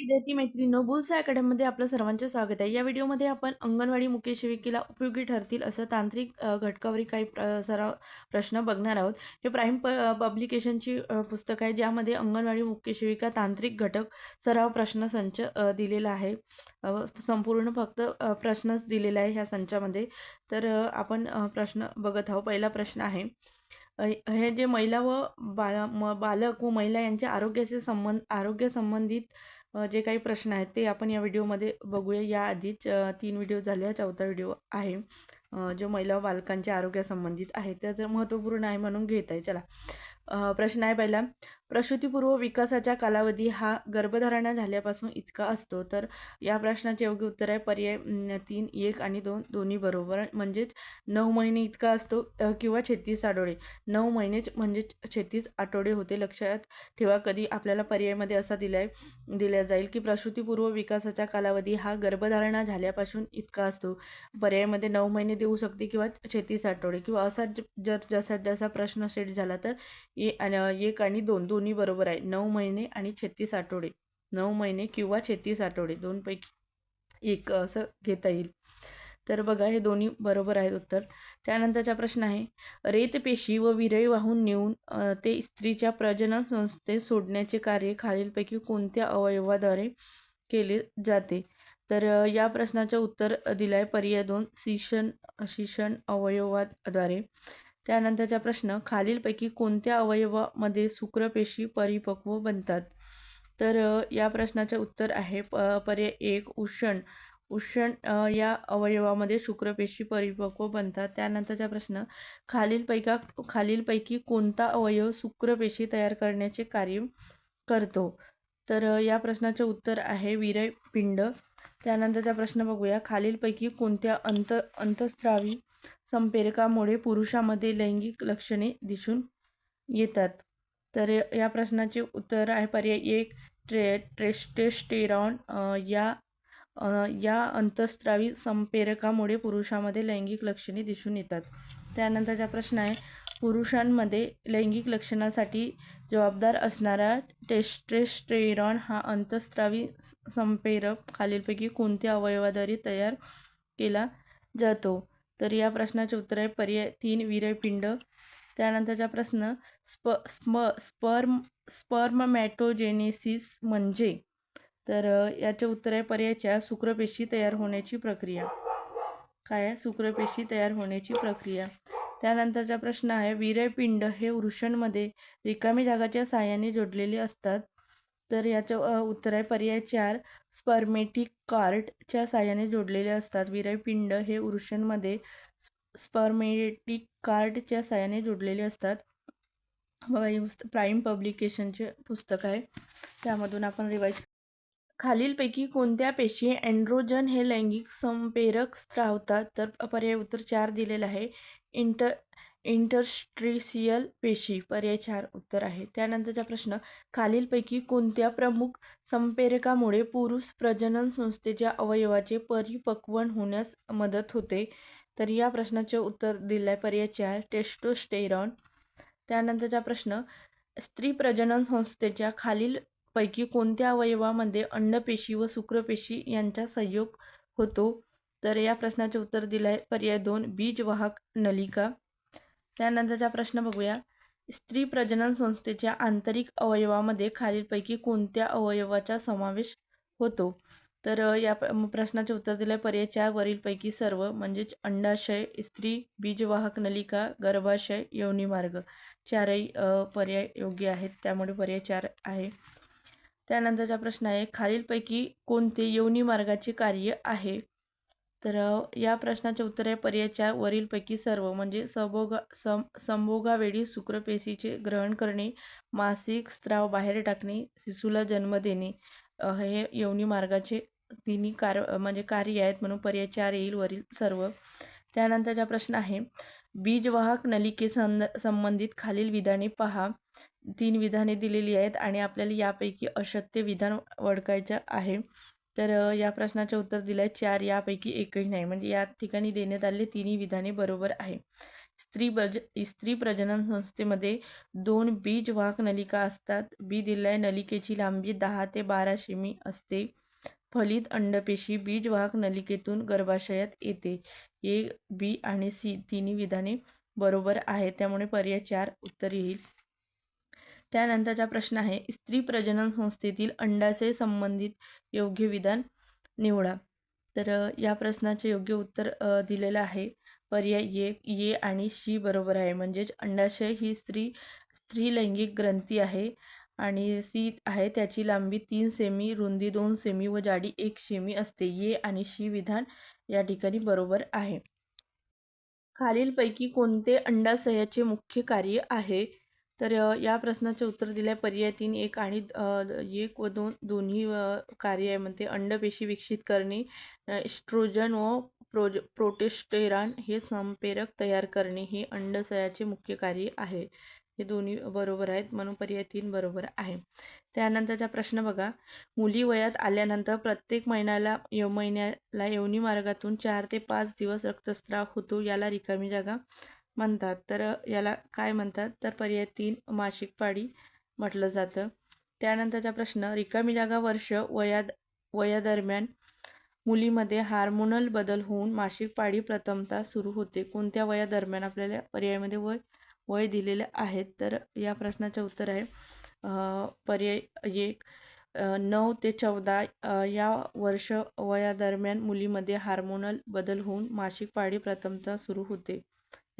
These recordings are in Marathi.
विद्यार्थी मैत्रिणींनो बुल्स अकॅडमीमध्ये आपलं सर्वांचे स्वागत आहे. या व्हिडिओमध्ये आपण अंगणवाडी मुख्य सेविकेला उपयोगी ठरतील असं तांत्रिक घटकावरील काही प्र सराव प्रश्न बघणार आहोत. हे प्राईम प पब्लिकेशनची पुस्तक आहे ज्यामध्ये अंगणवाडी मुख्य सेविका तांत्रिक घटक सराव प्रश्न संच दिलेला आहे. संपूर्ण फक्त प्रश्नच दिलेला आहे ह्या संचामध्ये. तर आपण प्रश्न बघत आहोत. पहिला प्रश्न आहे हे जे महिला व बाला बालक व महिला यांच्या आरोग्याचे संबंध आरोग्य संबंधित जे काही प्रश्न आहेत ते आपण या व्हिडिओमध्ये बघूया. या आधीच तीन व्हिडिओ झाले. हा चौथा व्हिडिओ आहे. जो महिला बालकांच्या आरोग्यासंबंधित आहे. तर महत्त्वपूर्ण आहे म्हणून घेत आहे. चला. प्रश्न आहे पहिला. प्रसूतीपूर्व विकासाचा कालावधी हा गर्भधारणा झाल्यापासून इतका असतो. तर या प्रश्नाचे योग्य उत्तर आहे पर्याय तीन एक आणि दोन दोन्ही बरोबर. म्हणजेच नऊ महिने इतका असतो किंवा छत्तीस आठवडे. नऊ महिनेच म्हणजे छत्तीस आठवडे होते लक्षात ठेवा. कधी आपल्याला पर्यायमध्ये असा दिलाय दिला जाईल की प्रसूतीपूर्व विकासाचा कालावधी हा गर्भधारणा झाल्यापासून इतका असतो. पर्यायमध्ये नऊ महिने देऊ शकते किंवा छत्तीस आठवडे. किंवा असा ज- जर जसा जसा प्रश्न सेट झाला तर ए आणि एक आणि दोन दोन्ही बरोबर आहे. नऊ महिने आणि छत्तीस आठवडे. नऊ महिने किंवा छत्तीस आठवडे. दोनपैकी एक असं घेता येईल. तर बघा हे दोन्ही बरोबर आहेत उत्तर. त्यानंतरचा प्रश्न आहे रेतपेशी व विरय वाहून नेऊन ते स्त्रीच्या प्रजनन संस्थेत सोडण्याचे कार्य खालीलपैकी कोणत्या अवयवाद्वारे केले जाते? तर या प्रश्नाचं उत्तर दिलं आहे पर्याय दोन शिषण शिशन अवयवाद्वारे. त्यानंतरचा प्रश्न खालीलपैकी कोणत्या अवयवामध्ये शुक्रपेशी परिपक्व बनतात? तर या प्रश्नाचं उत्तर आहे प पर्याय एक उष्ण. उष्ण या अवयवामध्ये शुक्रपेशी परिपक्व बनतात. त्यानंतरचा प्रश्न खालीलपैका खालीलपैकी कोणता अवयव शुक्रपेशी तयार करण्याचे कार्य करतो? तर या प्रश्नाचे उत्तर आहे विरय पिंड. त्यानंतरचा प्रश्न बघूया खालीलपैकी कोणत्या अंत अंतस्त्रावी संप्रेरकामुळे पुरुषामध्ये लैंगिक लक्षणे दिसून येतात. तर या- प्रश्नाचे उत्तर आहे पर्याय एक ट्रे ट्रेस्टेस्टेरॉन या या अंतस्त्रावी संप्रेरकामुळे पुरुषामध्ये लैंगिक लक्षणे दिसून येतात. त्यानंतरचा प्रश्न आहे पुरुषांमध्ये लैंगिक लक्षणासाठी जबाबदार असणारा टेस्टेस्टेरॉन हा अंतस्त्रावी संप्रेरक खालीलपैकी कोणत्या अवयवाद्वारे तयार केला जातो? तर या प्रश्नाचे उत्तर आहे पर्याय तीन विरळपिंड. त्यानंतरचा प्रश्न स्प स्म स्पर्म स्पर्ममॅटोजेनेसिस म्हणजे? तर याचे उत्तर आहे पर्यायच्या शुक्रपेशी तयार होण्याची प्रक्रिया. काय आहे? शुक्रपेशी तयार होण्याची प्रक्रिया. त्यानंतरचा प्रश्न आहे वीर्यपिंड हे वृषणमध्ये रिकामी जागाच्या साहाय्याने जोडलेले असतात. तर याचं उत्तर आहे पर्याय चार स्पर्मेटिक कार्टच्या साहाय्याने जोडलेले असतात. विरयपिंड हे वृषणमध्ये स्पर्मेटिक कार्डच्या साहाय्याने जोडलेले असतात. बघा हे प्राईम पब्लिकेशनचे पुस्तक आहे. त्यामधून आपण रिवाईज खालीलपैकी कोणत्या पेशी अँड्रोजन हे लैंगिक संप्रेरक स्त्रावतात तर पर्याय उत्तर चार दिलेलं आहे. इंटर इंटरस्ट्रिशियल पेशी पर्याय चार उत्तर आहे. त्यानंतरचा प्रश्न खालीलपैकी कोणत्या प्रमुख संप्रेरकामुळे पुरुष प्रजनन संस्थेच्या अवयवाचे परिपक्वन होण्यास मदत होते? तर या प्रश्नाचे उत्तर दिलं आहे पर्याय चार टेस्टोस्टेरॉन. त्यानंतरचा प्रश्न स्त्री प्रजनन संस्थेच्या खालीलपैकी कोणत्या अवयवामध्ये अंडपेशी व शुक्रपेशी यांचा संयोग होतो? तर या प्रश्नाचे उत्तर दिलं आहे पर्याय दोन बीजवाहक नलिका. त्यानंतरचा प्रश्न बघूया. स्त्री प्रजनन संस्थेच्या आंतरिक अवयवामध्ये खालीलपैकी कोणत्या अवयवाचा समावेश होतो? तर या प्रश्नाचे उत्तर दिले पर्याय चार वरीलपैकी सर्व म्हणजेच अंडाशय स्त्री बीजवाहक नलिका गर्भाशय योनिमार्ग चारही पर्याय योग्य आहेत. त्यामुळे पर्याय चार आहे. त्यानंतरचा प्रश्न आहे खालीलपैकी कोणते योनी मार्गाचे कार्य आहे? तर या प्रश्नाचे उत्तर आहे पर्याय वरीलपैकी सर्व म्हणजे संभोगा सम संभोगावेळी शुक्रपेशीचे ग्रहण करणे मासिक स्त्राव बाहेर टाकणे शिशूला जन्म देणे हे यवनी मार्गाचे तिन्ही कार म्हणजे कार्य आहेत म्हणून पर्याय चार येईल वरील सर्व. त्यानंतरचा प्रश्न आहे बीजवाहक नलिके संबंधित खालील विधाने पहा. तीन विधाने दिलेली आहेत आणि आपल्याला यापैकी अशत्य विधान ओळखायचं आहे. तर या प्रश्नाचे उत्तर दिलं आहे चार यापैकी एकही नाही. म्हणजे या ठिकाणी देण्यात आलेले तिन्ही विधाने बरोबर आहे. स्त्री प्रज स्त्री प्रजनन संस्थेमध्ये दोन बीज वाहक नलिका असतात. बी दिलाय नलिकेची लांबी दहा ते बारा शेमी असते. फलित अंडपेशी बीजवाहक नलिकेतून गर्भाशयात येते. ए बी आणि सी तिन्ही विधाने बरोबर आहे त्यामुळे पर्याय चार उत्तर येईल. त्यानंतरचा प्रश्न आहे स्त्री प्रजनन संस्थेतील अंडाशय संबंधित योग्य विधान निवडा. तर या प्रश्नाचे योग्य उत्तर दिलेलं आहे. पर्याय ये ये आणि शी बरोबर आहे. म्हणजेच अंडाशय ही स्त्री स्त्रीलैंगिक ग्रंथी आहे आणि सी आहे त्याची लांबी तीन सेमी रुंदी दोन सेमी व जाडी एक सेमी असते. ये आणि शी विधान या ठिकाणी बरोबर आहे. खालीलपैकी कोणते अंडाशयाचे मुख्य कार्य आहे? तर या प्रश्नाचे उत्तर दिले आहे पर्याय तीन एक आणि एक व दोन दोन्ही अ, कार्यामध्ये अंडपेशी विकसित करणे इस्ट्रोजन व प्रोज प्रोटेस्टेरॉन हे संप्रेरक तयार करणे हे अंडशयाचे मुख्य कार्य आहे. हे दोन्ही बरोबर आहेत. म्हणून पर्याय तीन बरोबर आहे. त्यानंतरचा प्रश्न बघा. मुली वयात आल्यानंतर प्रत्येक महिन्याला य महिन्याला यवनी मार्गातून चार ते पाच दिवस रक्तस्राव होतो याला रिकामी जागा म्हणतात. तर याला काय म्हणतात? तर पर्याय तीन मासिक पाळी म्हटलं जातं. त्यानंतरचा प्रश्न रिकामी जागा वर्ष वयाद वयादरम्यान मुलीमध्ये हार्मोनल बदल होऊन मासिक पाळी प्रथमता सुरू होते. कोणत्या वयादरम्यान आपल्याला पर्यायामध्ये वय वय दिलेले आहेत? तर या प्रश्नाचं उत्तर आहे पर्याय एक नऊ ते चौदा या वर्ष वयादरम्यान मुलीमध्ये हार्मोनल बदल होऊन मासिक पाळी प्रथमता सुरू होते.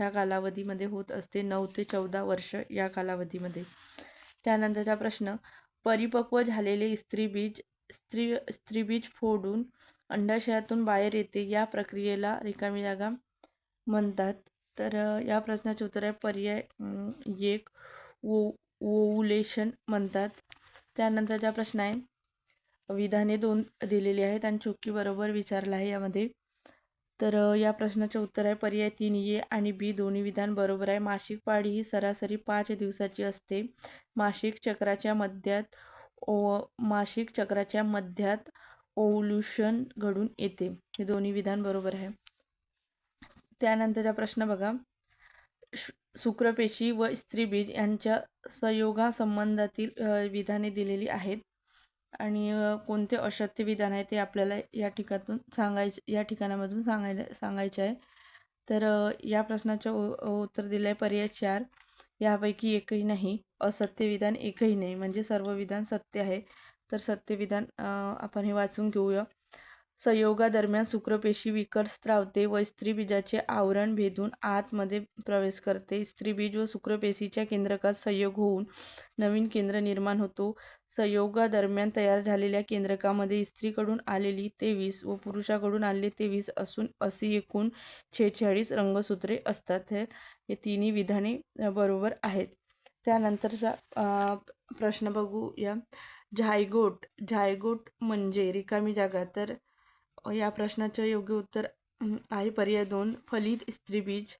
ह्या कालावधीमध्ये होत असते. नऊ ते चौदा वर्ष या कालावधीमध्ये. त्यानंतरचा प्रश्न परिपक्व झालेले स्त्रीबीज स्त्री स्त्रीबीज फोडून अंडाशयातून बाहेर येते या प्रक्रियेला रिकामी जागा म्हणतात. तर या प्रश्नाचे उत्तर आहे पर्याय एक ओ ओव्युलेशन म्हणतात. त्यानंतरचा प्रश्न आहे विधाने दोन दिलेली आहेत आणि चुकी बरोबर विचारला आहे यामध्ये. तर या प्रश्नाचे उत्तर आहे पर्याय तीन ए आणि बी. दोन्ही विधान बरोबर आहे. मासिक पाळी ही सरासरी पाच दिवसाची असते. मासिक चक्राच्या मध्यात ओ मासिक चक्राच्या मध्यात ओव्युल्यूशन घडून येते. हे दोन्ही विधान बरोबर आहे. त्यानंतरचा प्रश्न बघा. शुक्रपेशी व स्त्रीबीज यांच्या संयोगासंबंधातील विधाने दिलेली आहेत. आणि कोणते असत्य विधान आहे ते आपल्याला या ठिकाणातून सांगायचे या ठिकाणामधून सांगायला सांगायचे आहे. तर या प्रश्नाचं उत्तर दिलं आहे पर्याय चार. यापैकी एकही नाही असत्य विधान एकही नाही म्हणजे सर्व विधान सत्य आहे. तर सत्य विधान आपण हे वाचून घेऊया. संयोगादरम्यान शुक्रपेशी विकर स्त्रावते व स्त्रीबीजाचे आवरण भेदून आतमध्ये प्रवेश करते. स्त्रीबीज व शुक्रपेशीच्या केंद्रकात संयोग होऊन नवीन केंद्र निर्माण होतो. संयोगादरम्यान तयार झालेल्या केंद्रकामध्ये स्त्रीकडून आलेली तेवीस व पुरुषाकडून आलेले तेवीस असून अशी एकूण छेचाळीस रंगसूत्रे असतात. हे तिन्ही विधाने बरोबर आहेत. त्यानंतरचा प्रश्न बघूया. झायगोट झायगोट म्हणजे रिकामी जागा. तर या प्रश्नाचं योग्य उत्तर आहे. पर्याय दोन फलित स्त्रीबीज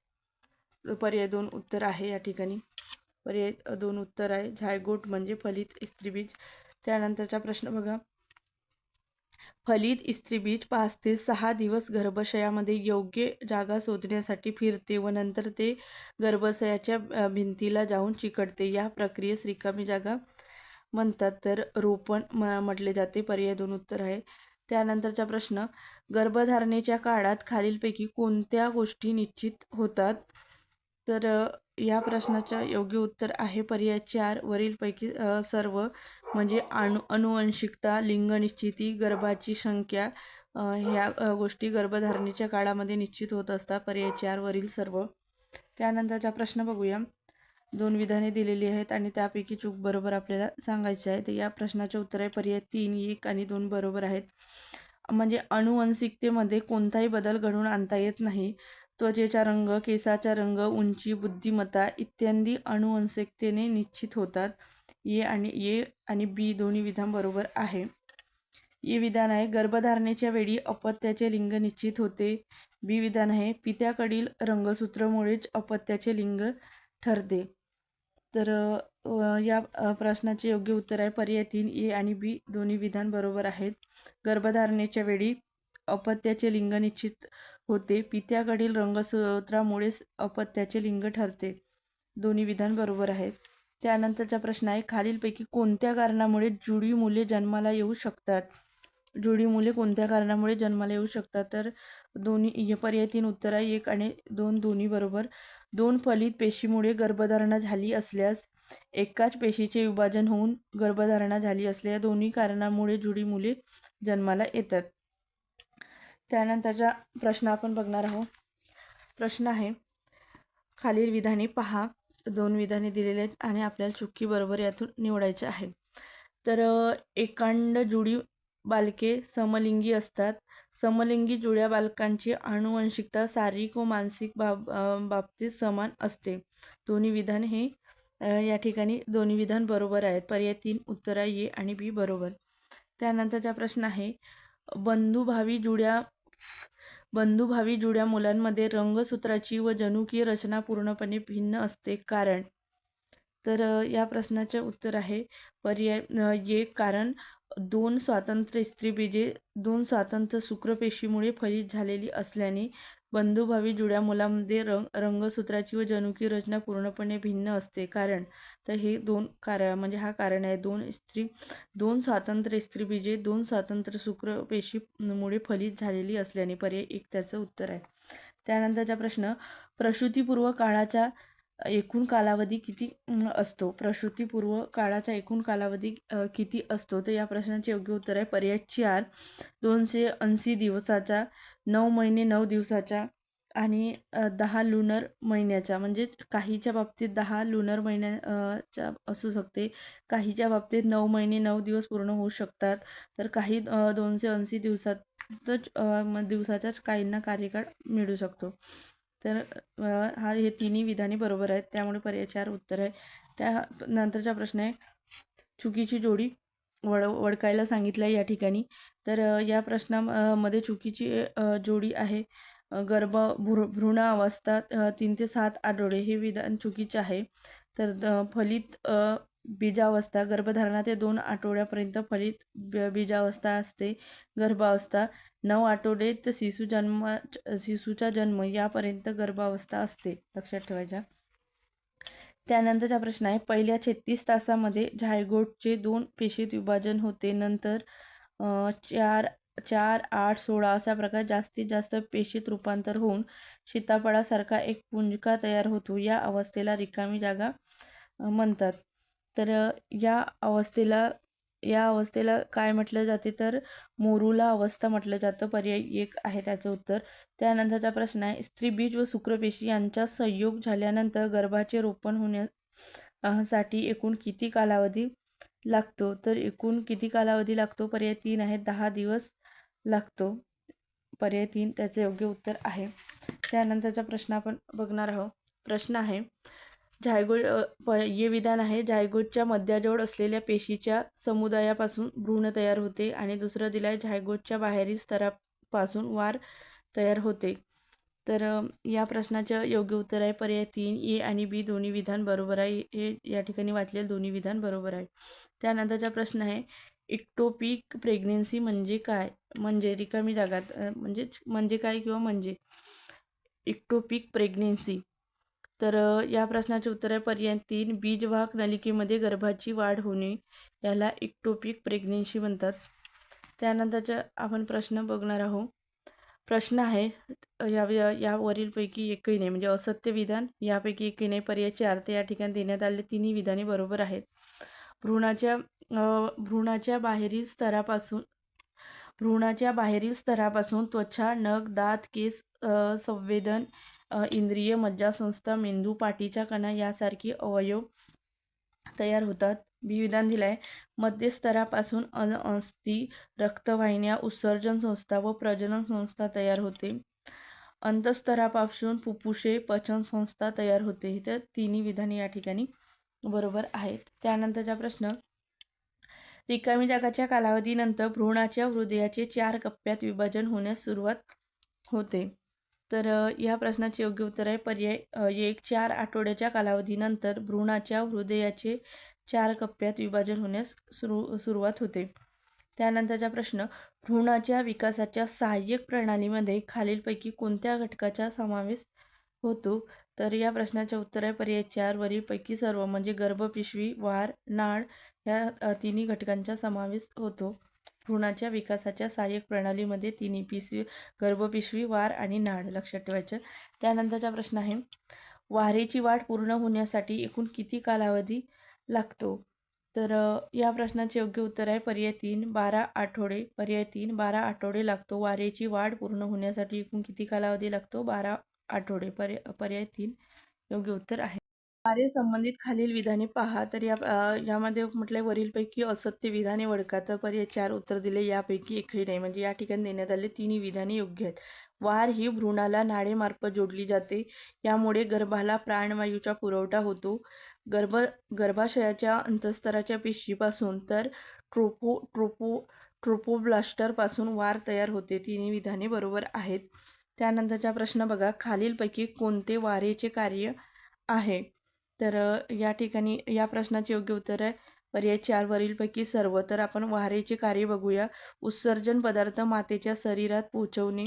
पर्याय दोन उत्तर आहे या ठिकाणी. पर्याय दोन उत्तर आहे. झायगोट म्हणजे फलित स्त्रीबीज त्यानंतरचा प्रश्न बघा. फलित स्त्रीबीज पाच ते सहा दिवस गर्भाशयामध्ये योग्य जागा शोधण्यासाठी फिरते व नंतर ते गर्भाशयाच्या भिंतीला जाऊन चिकटते. या प्रक्रियेस रिकामी जागा म्हणतात तर रोपण म्हटले जाते. पर्याय दोन उत्तर आहे. त्यानंतरचा प्रश्न गर्भधारणेच्या काळात खालीलपैकी कोणत्या गोष्टी निश्चित होतात? तर या प्रश्नाचं योग्य उत्तर आहे पर्याय चार. वरीलपैकी सर्व म्हणजे अणु अनुवंशिकता लिंग निश्चिती गर्भाची संख्या ह्या गोष्टी गर्भधारणेच्या काळामध्ये निश्चित होत असतात. पर्याय चार वरील सर्व. त्यानंतरचा प्रश्न बघूया. दोन विधाने दिलेली आहेत आणि त्यापैकी चूक बरोबर आपल्याला सांगायचं आहे. तर या प्रश्नाचे उत्तर आहे पर्याय तीन एक आणि दोन बरोबर आहेत. म्हणजे अनुवंशिकतेमध्ये कोणताही बदल घडवून आणता येत नाही. त्वचेचा रंग केसाचा रंग उंची बुद्धिमत्ता इत्यादी अनुवंशिकतेने निश्चित होतात. ए आणि ए आणि बी दोन्ही विधान बरोबर आहे. ए विधान आहे गर्भधारणेच्या वेळी अपत्याचे लिंग निश्चित होते. बी विधान आहे पित्याकडील रंगसूत्रामुळेच अपत्याचे लिंग ठरते. तर या प्रश्नाचे योग्य उत्तर आहे. पर्याय तीन ए आणि बी दोन्ही विधान बरोबर आहेत. गर्भधारणेच्या वेळी अपत्याचे लिंग निश्चित होते. पित्याकडील रंगसूत्रामुळेच अपत्याचे लिंग ठरते. दोन्ही विधान बरोबर आहेत. त्यानंतरचा प्रश्न आहे खालीलपैकी कोणत्या कारणामुळे जुडी मुले जन्माला येऊ शकतात? जुडी मुले कोणत्या कारणामुळे जन्माला येऊ शकतात? तर दोन्ही पर्याय तीन उत्तर आहे. एक आणि दोन दोन्ही बरोबर. दोन फलित पेशीमुळे गर्भधारणा झाली असल्यास एकाच पेशीचे विभाजन होऊन गर्भधारणा झाली असल्या दोन्ही कारणामुळे जुडी मुले जन्माला येतात. त्यानंतरचा प्रश्न आपण बघणार आहोत. प्रश्न आहे खालील विधाने पहा. दोन विधाने दिलेले आहेत आणि आपल्याला चुकी बरोबर यातून निवडायचे आहे. तर एकांड जुडी बालके समलिंगी असतात. समलिंगी जुळ्या बालकांची आनुवंशिकता शारीरिक व मानसिक बाब बाबतीत समान असते. दोन्ही विधान हे या ठिकाणी दोन्ही विधान बरोबर आहेत. पर्याय तीन उत्तरा ये आणि बी बरोबर. त्यानंतरचा प्रश्न आहे बंधुभावी जुड्या बंधुभावी जुड्या मुलांमध्ये रंगसूत्राची व जनुकीय रचना पूर्णपणे भिन्न असते. कारण तर या प्रश्नाचे उत्तर आहे पर्याय ये कारण दोन स्वातंत्र्य स्त्रीबीजे दोन स्वातंत्र्य शुक्रपेशीमुळे फलित झालेली असल्याने बंधुभावी जुड्या मुलांमध्ये रंग रंगसूत्राची व जनुकीय रचना पूर्णपणे भिन्न असते. कारण तर हे दोन कारण म्हणजे हा कारण आहे. दोन स्त्री दोन स्वातंत्र्य स्त्रीबीजे दोन स्वातंत्र्य शुक्रपेशीमुळे फलित झालेली असल्याने पर्याय एक त्याचं उत्तर आहे. त्यानंतरचा प्रश्न प्रसूतीपूर्व काळाच्या एकूण कालावधी किती असतो? प्रसूतीपूर्व काळाचा एकूण कालावधी किती असतो? तर या प्रश्नाचे योग्य उत्तर आहे पर्याय चार दोनशे ऐंशी दिवसाचा नऊ महिने नऊ दिवसाच्या आणि दहा लुनर महिन्याचा म्हणजे काहीच्या बाबतीत दहा लुनर महिन्याच्या असू शकते. काहीच्या बाबतीत नऊ महिने नऊ दिवस पूर्ण होऊ शकतात. तर काही दोनशे ऐंशी दिवसातच दिवसाच्याच काहींना कार्यकाळ मिळू शकतो. तर हा हे तिन्ही विधाने बरोबर आहेत. त्यामुळे पर्याय चार उत्तर आहे. त्या नंतरचा प्रश्न आहे. चुकीची जोडी वड वडकायला सांगितलं आहे या ठिकाणी. तर या प्रश्नामध्ये चुकीची जोडी आहे. गर्भ भ्रू अवस्था तीन ते सात आठवडे हे विधान चुकीचे आहे. तर फलित बीजावस्था गर्भधारणा ते दोन आठवड्यापर्यंत फलित बीजावस्था असते. गर्भावस्था नऊ आठवडे तर शिशु जन्मा शिशूचा जन्म यापर्यंत गर्भावस्था असते. लक्षात ठेवायच्या. त्यानंतरचा प्रश्न आहे पहिल्या छत्तीस तासामध्ये झायगोटचे दोन पेशीत विभाजन होते. नंतर चार चार आठ सोळा अशा प्रकारे जास्तीत जास्त पेशीत रूपांतर होऊन सीताफळासारखा एक पुंजका तयार होतो. या अवस्थेला रिकामी जागा म्हणतात. तर या अवस्थेला या अवस्थेला काय म्हटलं जाते तर मोरूला अवस्था म्हटलं जातं. पर्याय एक आहे त्याचं उत्तर. त्यानंतरचा प्रश्न आहे स्त्रीबीज व शुक्रपेशी यांचा संयोग झाल्यानंतर गर्भाचे रोपण होण्यासाठी एकूण किती कालावधी लागतो? तर एकूण किती कालावधी लागतो? पर्याय तीन आहे दहा दिवस लागतो. पर्याय तीन त्याचे योग्य उत्तर आहे. त्यानंतरचा प्रश्न आपण बघणार आहोत. प्रश्न आहे झायगोड प ये विधान आहे झायगोडच्या मध्याजवळ असलेल्या पेशीच्या समुदायापासून भ्रूण तयार होते आणि दुसरं दिलं आहे झायगोडच्या बाहेरील स्तरापासून वार तयार होते. तर या प्रश्नाचं योग्य उत्तर आहे पर्याय तीन ए आणि बी दोन्ही विधान बरोबर आहे. हे या ठिकाणी वाचलेलं दोन्ही विधान बरोबर आहे. त्यानंतरचा प्रश्न आहे इक्टोपिक प्रेग्नेन्सी म्हणजे काय? म्हणजे रिकामी जागात म्हणजे म्हणजे काय किंवा म्हणजे? इक्टोपिक प्रेग्नेन्सी तर या प्रश्नाचे उत्तर आहे पर्याय तीन बीजवाहक नलिकेमध्ये गर्भाची वाढ होणे याला इक्टोपिक प्रेग्नेन्सी म्हणतात. त्यानंतरचा आपण प्रश्न बघणार आहोत. प्रश्न आहे या यावरीलपैकी एकही नाही म्हणजे असत्य विधान यापैकी एकही नाही. पर्याय चार ते या ठिकाणी देण्यात आले तिन्ही विधाने बरोबर आहेत. भ्रूणाच्या भ्रूणाच्या बाहेरील स्तरापासून भ्रूणाच्या बाहेरील स्तरापासून त्वचा नख दात केस संवेदन इंद्रिय मज्जासंस्था मेंदू पाठीच्या कणा यासारखी अवयव तयार होतात. विविधान दिलाय. दिलं आहे मध्यस्तरापासून अन रक्तवाहिन्या उत्सर्जन संस्था व प्रजनन संस्था तयार होते. अंतस्तरापासून फुफ्फुसे पचन संस्था तयार होते. तर तिन्ही विधाने या ठिकाणी बरोबर आहेत. त्यानंतरचा प्रश्न रिकामी जागाच्या कालावधीनंतर भ्रूणाच्या हृदयाचे चार कप्प्यात विभाजन होण्यास सुरुवात होते. तर या प्रश्नाचे योग्य उत्तर आहे. पर्याय एक चार आठवड्याच्या कालावधीनंतर भ्रूणाच्या हृदयाचे चार कप्प्यात विभाजन होण्यास सुरू सुरुवात होते. त्यानंतरचा प्रश्न भ्रूणाच्या विकासाच्या सहाय्यक प्रणालीमध्ये खालीलपैकी कोणत्या घटकाचा समावेश होतो? तर या प्रश्नाचे उत्तर आहे पर्याय चार. वरीलपैकी सर्व म्हणजे गर्भपिशवी वार नाळ या तिन्ही घटकांचा समावेश होतो. भ्रूणाच्या विकासाच्या सहाय्यक प्रणालीमध्ये तिन्ही पिशवी गर्भपिशवी वार आणि नाळ लक्षात ठेवायचं. त्यानंतरचा प्रश्न आहे वारेची वाढ पूर्ण होण्यासाठी एकूण किती कालावधी लागतो? तर या प्रश्नाचे योग्य उत्तर आहे पर्याय तीन बारा आठवडे पर्याय तीन बारा आठवडे लागतो. वारेची वाढ पूर्ण होण्यासाठी एकूण किती कालावधी लागतो? बारा आठवडे पर्याय पर्याय तीन योग्य उत्तर आहे. वारे संबंधित खालील विधाने पहा तर या यामध्ये म्हटलंय वरीलपैकी असत्य विधाने वडका तर पर्याय चार उत्तर दिले यापैकी एकही नाही. म्हणजे या ठिकाणी देण्यात आले तिन्ही विधाने योग्य आहेत. वार ही भ्रूणाला नाडेमार्फत जोडली जाते. यामुळे गर्भाला प्राणवायूचा पुरवठा होतो. गर्भ गर्भाशयाच्या अंतस्तराच्या पेशीपासून तर ट्रोपो ट्रोपो ट्रोपोब्लास्टरपासून वार तयार होते. तिन्ही विधाने बरोबर आहेत. त्यानंतरचा प्रश्न बघा. खालीलपैकी कोणते वारेचे कार्य आहे? तर या ठिकाणी या प्रश्नाचे योग्य उत्तर आहे. पर्याय चार वरीलपैकी सर्व. तर आपण वारेचे कार्य बघूया. उत्सर्जन पदार्थ मातेच्या शरीरात पोहोचवणे.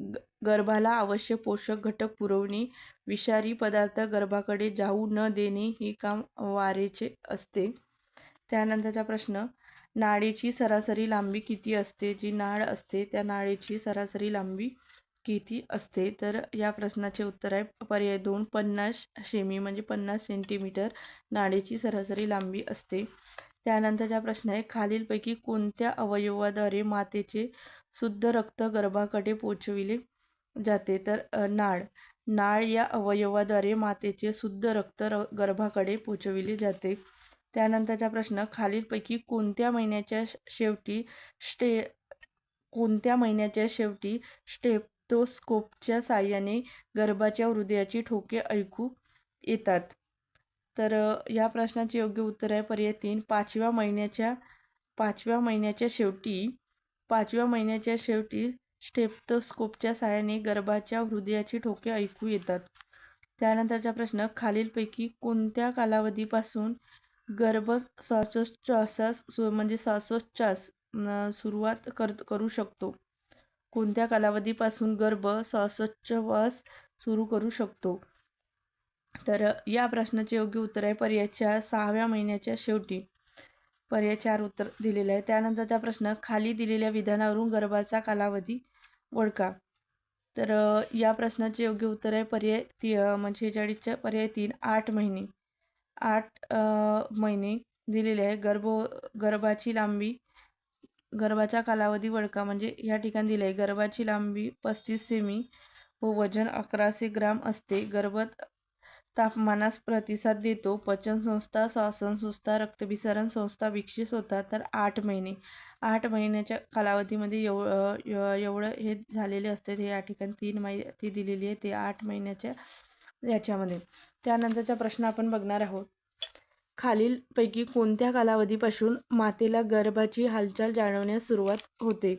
ग- गर्भाला आवश्यक पोषक घटक पुरवणे. विषारी पदार्थ गर्भाकडे जाऊ न देणे हे काम वारेचे असते. त्यानंतरचा प्रश्न नाळेची सरासरी लांबी किती असते? जी नाळ असते त्या नाळेची सरासरी लांबी किती असते? तर या प्रश्नाचे उत्तर आहे पर्याय दोन पन्नास सेमी म्हणजे पन्नास सेंटीमीटर नाळेची सरासरी लांबी असते. त्यानंतरचा प्रश्न आहे खालीलपैकी कोणत्या अवयवाद्वारे मातेचे शुद्ध रक्त गर्भाकडे पोचविले जाते? तर नाळ. नाळ या अवयवाद्वारे मातेचे शुद्ध रक्त र गर्भाकडे पोचविले जाते. त्यानंतरचा प्रश्न खालीलपैकी कोणत्या महिन्याच्या श- शेवटी स्टे कोणत्या महिन्याच्या शेवटी स्टेप स्टेथोस्कोपच्या साहाय्याने गर्भाच्या हृदयाची ठोके ऐकू येतात. तर या प्रश्नाचे योग्य उत्तर आहे पर्याय तीन. पाचव्या महिन्याच्या पाचव्या महिन्याच्या शेवटी पाचव्या महिन्याच्या शेवटी स्टेप्टोस्कोपच्या साहाय्याने गर्भाच्या हृदयाची ठोके ऐकू येतात. त्यानंतरचा प्रश्न खालीलपैकी कोणत्या कालावधीपासून गर्भ श्वासोच्छ्वासास सु म्हणजे श्वासोच्छ्वास न, सुरुवात कर करू शकतो? कोणत्या कालावधीपासून गर्भ श्वासोच्छ्वास सुरू करू शकतो? तर या प्रश्नाचे योग्य उत्तर आहे पर्यायच्या सहाव्या महिन्याच्या शेवटी. पर्याय चार उत्तर दिलेलं आहे. त्यानंतरचा प्रश्न खाली दिलेल्या विधानावरून गर्भाचा कालावधी ओळखा. तर या प्रश्नाचे योग्य उत्तर आहे पर्याय ती म्हणजे चाळीसच्या पर्याय तीन आठ महिने. आठ महिने दिलेले आहे. गर्भ गर्भाची लांबी गर्भाचा कालावधी वळका म्हणजे या ठिकाणी दिले आहे गर्भाची लांबी पस्तीस सेमी व वजन अकराशे ग्राम असते. गर्भ तापमानास प्रतिसाद देतो. पचन संस्था श्वासन संस्था रक्तभिसरण संस्था विकसित होतात तर आठ महिने. आठ महिन्याच्या कालावधीमध्ये एव एवढं हे झालेले असते. हे या ठिकाणी तीन माहिती दिलेली आहे. ते आठ महिन्याच्या याच्यामध्ये. त्यानंतरचा प्रश्न आपण बघणार आहोत. खालीलपैकी कोणत्या कालावधीपासून मातेला गर्भाची हालचाल जाणवण्यास सुरुवात होते?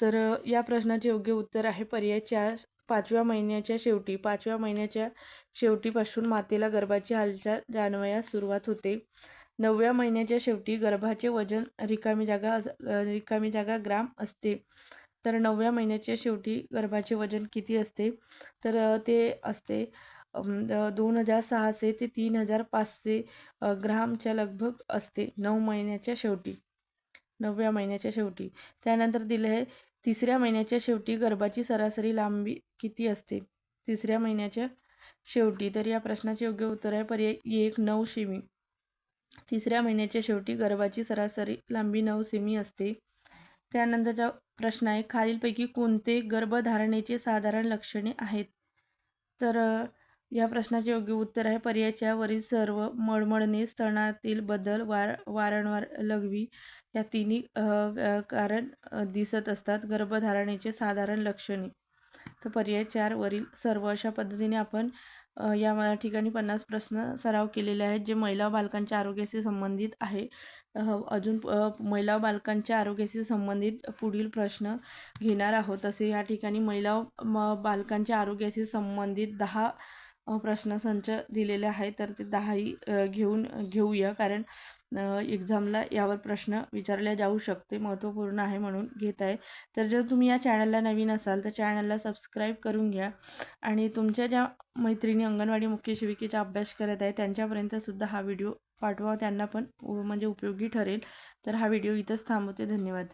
तर या प्रश्नाचे योग्य उत्तर आहे पर्याय चार पाचव्या महिन्याच्या शेवटी. पाचव्या महिन्याच्या शेवटीपासून मातेला गर्भाची हालचाल जाणवयास सुरुवात होते. नवव्या महिन्याच्या शेवटी गर्भाचे वजन रिकामी जागा रिकामी जागा ग्राम असते. तर नवव्या महिन्याच्या शेवटी गर्भाचे वजन किती असते? तर ते असते दोन हजार सहाशे ते तीन हजार पाचशे ग्रामच्या लगभग असते. नऊ महिन्याच्या शेवटी. नवव्या महिन्याच्या शेवटी. त्यानंतर दिलं आहे तिसऱ्या महिन्याच्या शेवटी गर्भाची सरासरी लांबी किती असते? तिसऱ्या महिन्याच्या शेवटी. तर या प्रश्नाचे योग्य उत्तर आहे पर्याय एक नऊ सेमी. तिसऱ्या महिन्याच्या शेवटी गर्भाची सरासरी लांबी नऊ सेमी असते. त्यानंतरचा प्रश्न आहे खालीलपैकी कोणते गर्भधारणेचे साधारण लक्षणे आहेत? तर या प्रश्नाचे योग्य उत्तर आहे. पर्यायाच्या वरील सर्व मळमळणे स्तनातील बदल वार वारंवार लघवी या तिन्ही कारण दिसत असतात. गर्भधारणेचे साधारण लक्षणे. तर पर्याय चार वरील सर्व अशा पद्धतीने आपण या ठिकाणी पन्नास प्रश्न सराव केलेले आहेत जे महिला बालकांच्या आरोग्याशी संबंधित आहे. अजून महिला बालकांच्या आरोग्याशी संबंधित पुढील प्रश्न घेणार आहोत. तसे या ठिकाणी महिला म- बालकांच्या आरोग्याशी संबंधित दहा प्रश्नसंच दिलेले आहे तर ते दहाही घेऊन घेऊया. कारण एक्झामला यावर प्रश्न विचारले जाऊ शकते. महत्त्वपूर्ण आहे म्हणून घेत आहे. तर जर तुम्ही या चॅनलला नवीन असाल तर चॅनलला सबस्क्राईब करून घ्या. आणि तुमच्या ज्या मैत्रिणी अंगणवाडी मुख्य शिविकेचा अभ्यास करत आहे त्यांच्यापर्यंतसुद्धा हा व्हिडिओ पाठवा. त्यांना पण म्हणजे उपयोगी ठरेल. तर हा व्हिडिओ इथंच थांबवते. धन्यवाद.